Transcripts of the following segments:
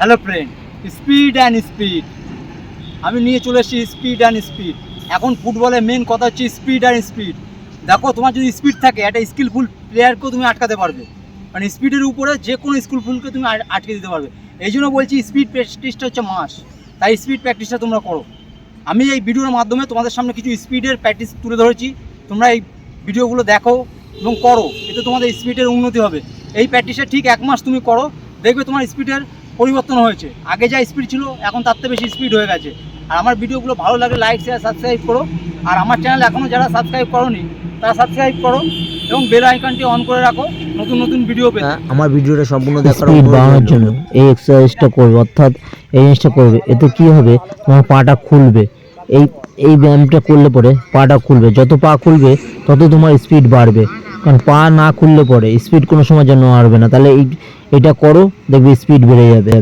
Hello friend speed and speed আমি নিয়ে চলে এসেছি স্পিড অ্যান্ড স্পিড এখন ফুটবলের মেন কথা হচ্ছে স্পিড অ্যান্ড স্পিড দেখো, তোমার যদি স্পিড থাকে, একটা স্কিলফুল প্লেয়ারকেও তুমি আটকাতে পারবে। মানে স্পিডের উপরে যে কোনো স্কিলফুলকে তুমি আট- আটকে দিতে পারবে। এই জন্য বলছি স্পিড প্র্যাকটিসটা হচ্ছে মাস তাই স্পিড প্র্যাকটিসটা তোমরা করো। আমি এই ভিডিওর মাধ্যমে তোমাদের সামনে কিছু স্পিডের প্র্যাকটিস তুলে ধরেছি। তোমরা এই ভিডিওগুলো দেখো এবং করো। এতে তোমাদের স্পিডের উন্নতি হবে। এই প্র্যাকটিসটা ঠিক এক মাস তুমি করো। দেখবে তোমার স্পিডের পরিবর্তন হয়েছে। আগে যা স্পিড ছিল এখন তার থেকে বেশি স্পিড হয়ে গেছে। আর আমার ভিডিওগুলো ভালো লাগে লাইক শেয়ার সাবস্ক্রাইব করো। আর আমার চ্যানেল এখনও যারা সাবস্ক্রাইব করোনি তারা সাবস্ক্রাইব করো এবং বেল আইকনটি অন করে রাখো। নতুন নতুন ভিডিও পেতে। হ্যাঁ, আমার ভিডিওটা সম্পূর্ণ দেখার বাড়ানোর জন্য এই এক্সারসাইজটা করবে অর্থাৎ এই জিনিসটা করবে। এতে কি হবে? তোমার পাটা খুলবে। এই এই ব্যায়ামটা করলে পরে পাটা খুলবে। যত পা খুলবে তত তোমার স্পিড বাড়বে। কারণ পা না খুললে পরে স্পিড কোনো সময় যেন বাড়বে না। তাহলে এটা করো, দেখবে স্পিড বেড়ে যাবে।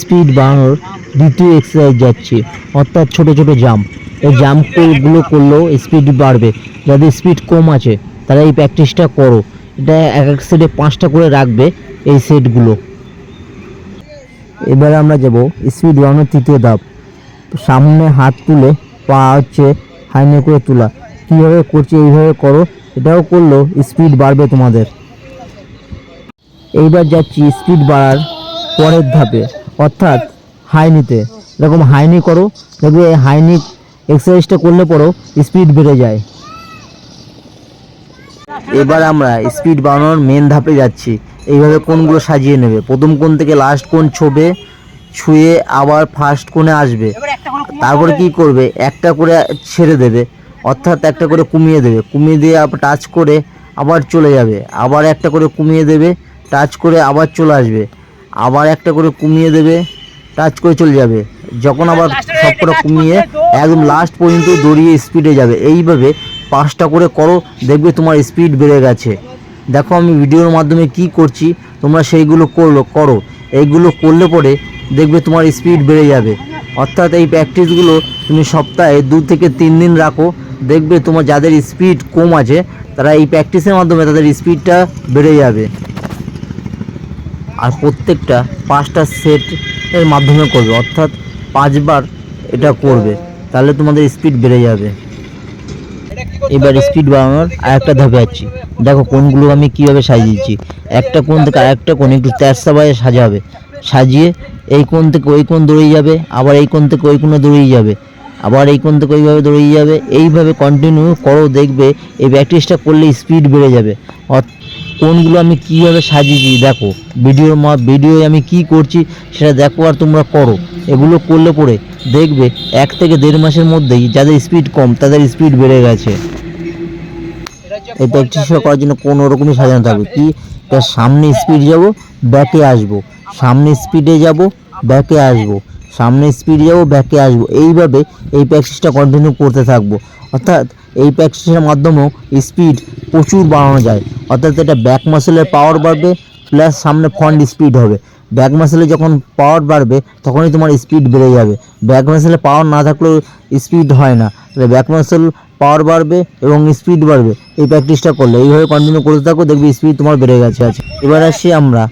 স্পিড বাড়ানোর দ্বিতীয় এক্সারসাইজ যাচ্ছি, অর্থাৎ ছোট ছোট জাম্প এই জাম্পগুলো করলেও স্পিড বাড়বে। যাদের স্পিড কম আছে, তারা এই প্র্যাকটিসটা করো। এটা এক এক সেটে পাঁচটা করে রাখবে এই সেটগুলো এবারে আমরা যাব স্পিড বাড়ানোর তৃতীয় ধাপ। সামনে হাত তুলে পা হচ্ছে হাইনে করে তোলা। কীভাবে করছে, এইভাবে করো। এটাও করল স্পিড বাড়বে তোমাদের। এইবার যাচ্ছি স্পিড বাড়ার পরের ধাপে, অর্থাৎ হাইনিতে। এরকম হাইনি করো, দেখবে এই হাইনি এক্সারসাইজটা করলে পরেও স্পিড বেড়ে যায়। এবার আমরা স্পিড বাড়ানোর মেন ধাপে যাচ্ছি। এইভাবে কোনগুলো সাজিয়ে নেবে। প্রথম কোন থেকে লাস্ট কোন ছোবে, ছুঁয়ে আবার ফার্স্ট কোণে আসবে। তারপরে কি করবে? একটা করে ছেড়ে দেবে। অর্থাৎ একটা করে কমিয়ে দেবে। কমিয়ে দিয়ে আবার টাচ করে আবার চলে যাবে। আবার একটা করে কমিয়ে দেবে টাচ করে আবার চলে আসবে। আবার একটা করে কমিয়ে দেবে টাচ করে চলে যাবে। যখন আবার সবকটা কমিয়ে একদম লাস্ট পর্যন্ত দৌড়িয়ে স্পিডে যাবে। এইভাবে পাঁচটা করে করো দেখবে তোমার স্পিড বেড়ে গেছে। দেখো আমি ভিডিওর মাধ্যমে কি করছি তোমরা সেইগুলো করল করো। এইগুলো করলে পরে দেখবে তোমার স্পিড বেড়ে যাবে। অর্থাৎ এই প্র্যাকটিসগুলো তুমি সপ্তাহে দু থেকে তিন দিন রাখো। দেখবে তোমার যাদের স্পিড কম আছে, তারা এই প্র্যাকটিসের মাধ্যমে তাদের স্পিডটা বেড়ে যাবে। আর প্রত্যেকটা পাঁচটা সেটের মাধ্যমে করবে, অর্থাৎ পাঁচবার এটা করবে, তাহলে তোমাদের স্পিড বেড়ে যাবে। এবার স্পিড বাড়ানোর আর একটা ধাপে যাচ্ছি। দেখো কোনগুলো আমি কীভাবে সাজিয়েছি একটা কোণ থেকে আরেকটা কোণ একটু তেরসাবায়ে সাজাবে। সাজিয়ে এই কোণ থেকে ওই কোণ দৌড়িয়ে যাবে, আবার এই কোণ থেকে ওই কোণে দৌড়িয়ে যাবে। আবার এই কোণ থেকে ওইভাবে দৌড়িয়ে যাবে। এইভাবে কন্টিনিউ করো, দেখবে এই প্র্যাকটিসটা করলে স্পিড বেড়ে যাবে। কোনগুলো আমি কীভাবে সাজিয়েছি দেখো। ভিডিওর মা ভিডিওয়ে আমি কি করছি সেটা দেখো আর তোমরা করো। এগুলো করলে পরে দেখবে এক থেকে দেড় মাসের মধ্যেই যাদের স্পিড কম, তাদের স্পিড বেড়ে গেছে। এই প্র্যাকটিসটা করার জন্য কোনো রকমই সাজানো থাকবে। কি? তার সামনে স্পিড যাব ব্যাকে আসব। সামনে স্পিডে যাব ব্যাকে আসব। সামনে স্পিড যাব ব্যাকে আসব। এইভাবে এই প্র্যাকটিসটা কন্টিনিউ করতে থাকব। অর্থাৎ এই প্র্যাকটিসের মাধ্যমেও স্পিড প্রচুর বাড়ানো যায়। অর্থাৎ এটা ব্যাক মাসেলের পাওয়ার বাড়বে প্লাস সামনে ফ্রন্ট স্পিড হবে। ব্যাক মাসেলে যখন পাওয়ার বাড়বে, তখনই তোমার স্পিড বেড়ে যাবে। ব্যাক মাসেলে পাওয়ার না থাকলেও স্পিড হয় না। ব্যাক মাসেল পাওয়ার বাড়বে এবং স্পিড বাড়বে। এই প্র্যাকটিসটা করলে। এইভাবে কন্টিনিউ করতে থাকো, দেখবি স্পিড তোমার বেড়ে গেছে, আছে। এবার আসি আমরা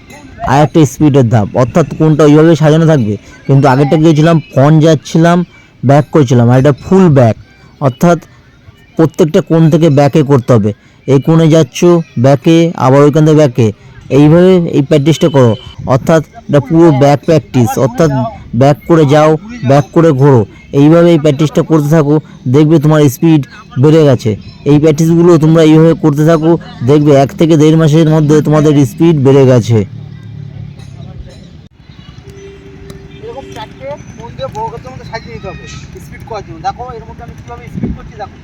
আর একটা স্পিডের ধাপ। অর্থাৎ কোনটা ওইভাবে সাজানো থাকবে? কিন্তু আগেরটা গিয়েছিলাম ফ্রন্ট যাচ্ছিলাম ব্যাক করছিলাম, আর এটা ফুল ব্যাক অর্থাৎ প্রত্যেকটা কোণ থেকে ব্যাকে করতে হবে। এই কোণে যাচ্ছ ব্যাকে আবার ওইখান থেকে ব্যাকে এইভাবে এই প্র্যাকটিসটা করো। অর্থাৎ এটা পুরো ব্যাক প্র্যাকটিস অর্থাৎ ব্যাক করে যাও ব্যাক করে ঘোরো। এইভাবে এই প্র্যাকটিসটা করতে থাকো। দেখবে তোমার স্পিড বেড়ে গেছে। এই প্র্যাকটিসগুলো তোমরা এইভাবে করতে থাকো। দেখবে এক থেকে দেড় মাসের মধ্যে তোমাদের স্পিড বেড়ে গেছে। দিয়ে বর্গের মধ্যে সাজিয়ে নিতে হবে স্পিড করার জন্য। দেখো এর মধ্যে আমি কীভাবে স্পিড করছি, দেখো।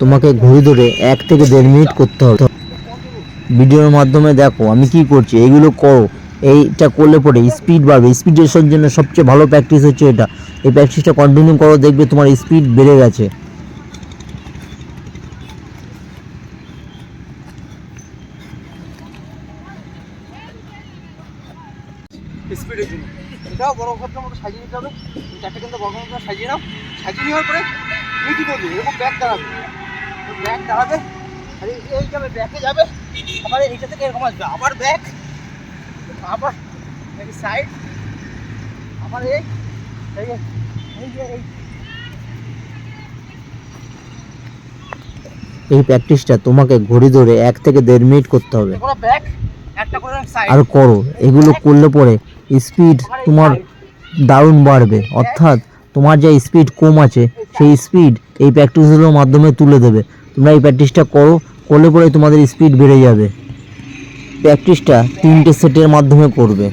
তোমাকে ঘুরে ধরে এক থেকে দেড় মিনিট করতে হবে। ভিডিওর মাধ্যমে দেখো আমি কি করছি এইগুলো করো। এইটা করলে পরে স্পিড বাড়বে। স্পিডের জন্য সবচেয়ে ভালো প্র্যাকটিস হচ্ছে এটা। এই প্র্যাকটিসটা কন্টিনিউ করো, দেখবে তোমার স্পিড বেড়ে গেছে। স্পিডের জন্য। এটাও বড় ঘরের মতো সাজিয়ে নিতে হবে। চারটে কিন্তু বড় মতো সাজিয়ে নাও। সাজিয়ে নেওয়ার পরে তুমি কী করবে এরকম ব্যাগ দাঁড়াবে। ব্যাগ দাঁড়াবে আরে এই যাবে ব্যাকে যাবে। আবার এইটা থেকে এরকম আসবে। আবার ব্যাক আবার সাইড আবার এই এই যে, এই এই। এই প্র্যাকটিসটা তোমাকে ঘড়ি ধরে এক থেকে দেড় মিনিট করতে হবে। আর করো এগুলো করলে পরে স্পিড তোমার দারুণ বাড়বে। অর্থাৎ তোমার যে স্পিড কম আছে, সেই স্পিড এই প্র্যাকটিসগুলোর মাধ্যমে তুলে দেবে। তোমরা এই প্র্যাকটিসটা করো, করলে পরে তোমাদের স্পিড বেড়ে যাবে। প্র্যাকটিসটা তিনটে সেটের মাধ্যমে করবে।